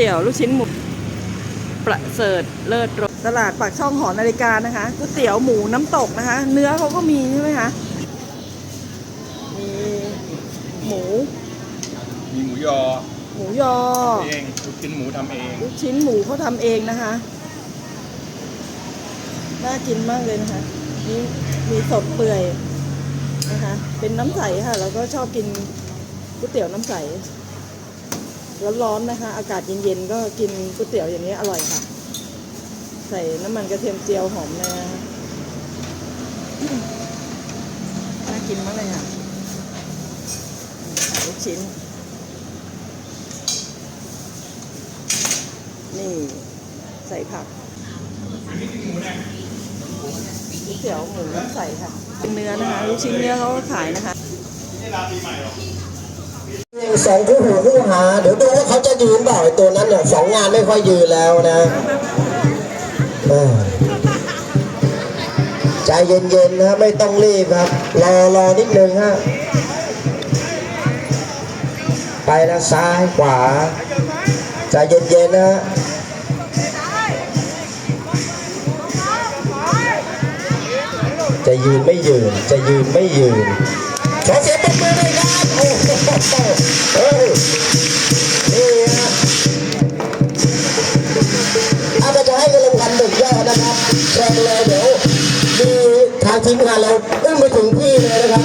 เตี๋ยวลูกชิ้นหมูประเสริฐเลิศรสตลาดปากช่องหอนาฬิกานะคะก๋วยเตี๋ยวหมูน้ำตกนะคะ เนื้อเขาก็มีใช่ไหมคะมีหมู มีหมูยอ หมูยอเองลูกชิ้นหมูทำเองลูกชิ้นหมูเขาทำเองนะคะน่ากินมากเลยนะคะนี่มีสดเปื่อยนะคะ เป็นน้ำใสค่ะ แล้วก็ชอบกินก๋วยเตี๋ยวน้ำใส ร้อนๆนะคะ อากาศเย็นๆก็กินก๋วยเตี๋ยวอย่างนี้อร่อยค่ะ ใส่น้ำมันกระเทียมเจียวหอมเนะคะน่ากินมากเลยค่ะลูกชิ้น นี่ใส่ผักก๋วยเตี๋ยวหมูใสค่ะเนเนื้อนะคะ ลูกชิ้นเนื้อเขาก็ขายนะคะ สองคู่หูคู่หา เดี๋ยวดูว่าเขาจะยืนเปล่าไอ้ตัวนั้นเนี่ยสองงานไม่ค่อยยืนแล้วนะใจเย็นๆนะไม่ต้องรีบครับ รอรอนิดนึงฮะไปแล้วซ้ายขวาใจเย็นๆนะจะยืนไม่ยืนจะยืนไม่ยืนขอเสียงปรบมือหน่อยครับ ทีมงานเราอึ้งไปถึงที่เลยนะครับ